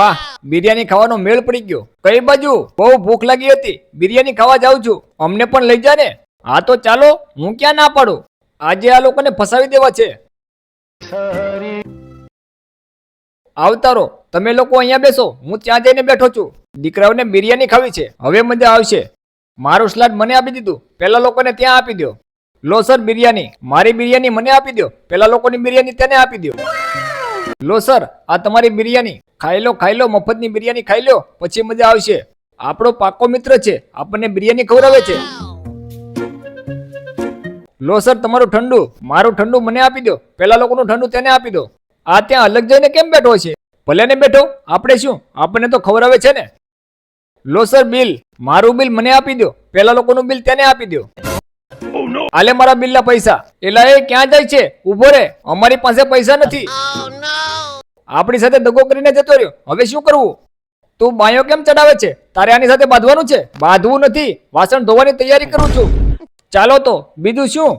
વાહ, બિરયાની ખાવાનો મેળ પડી ગયો. કઈ બાજુ? બહુ ભૂખ લાગી હતી. બિરયાની ખાવા જાઉં છું. અમને પણ લઈ જા ને હા તો ચાલો, હું ક્યાં ના પાડું? આજે આ લોકોને ફસાવી દેવા છે. આવતારો, તમે લોકો અહીંયા બેસો. હું ત્યાં જઈને બેઠો છું. દીકરાઓને બિરયાની ખાવી છે. હવે મજા આવશે. મારું સ્લાડ મને આપી દીધું. પેલા લોકોને ત્યાં આપી દો લો સર, બિરયાની. મારી બિરયાની મને આપી દો પેલા લોકોની બિરયાની તેને આપી દો લો સર, આ તમારી બિરયાની. ખાઈ લો ખાઈ લો, મફતની બિરયાની ખાઈ લો, પછી મજા આવશે. આપણો પાકો મિત્ર છે, આપણને બિરયાની ખવડાવે છે. લો સર, તમારું ઠંડુ. મારું ઠંડુ મને આપી દો. પેલા લોકોનું ઠંડુ તેને આપી દો. આ ત્યાં અલગ જઈને કેમ બેઠો છે? ભલે ને બેઠો, આપણે શું? આપણને તો ખવડાવે છે ને. લો સર, બિલ. મારું બિલ મને આપી દો. પેલા લોકોનું બિલ તેને આપી દો. આલે મારા બિલના પૈસા. એલા એ ક્યાં જાય છે? ઊભો રે. અમારી પાસે પૈસા નથી. આપણી સાથે દગો કરીને જતો રહ્યો. હવે શું કરવું? તું બાયો કેમ ચડાવે છે? તારે આની સાથે બાંધવાનું છે? બાંધવું નથી. વાસણ ધોવાની તૈયારી કરું છું. ચાલો તો બીજું શું?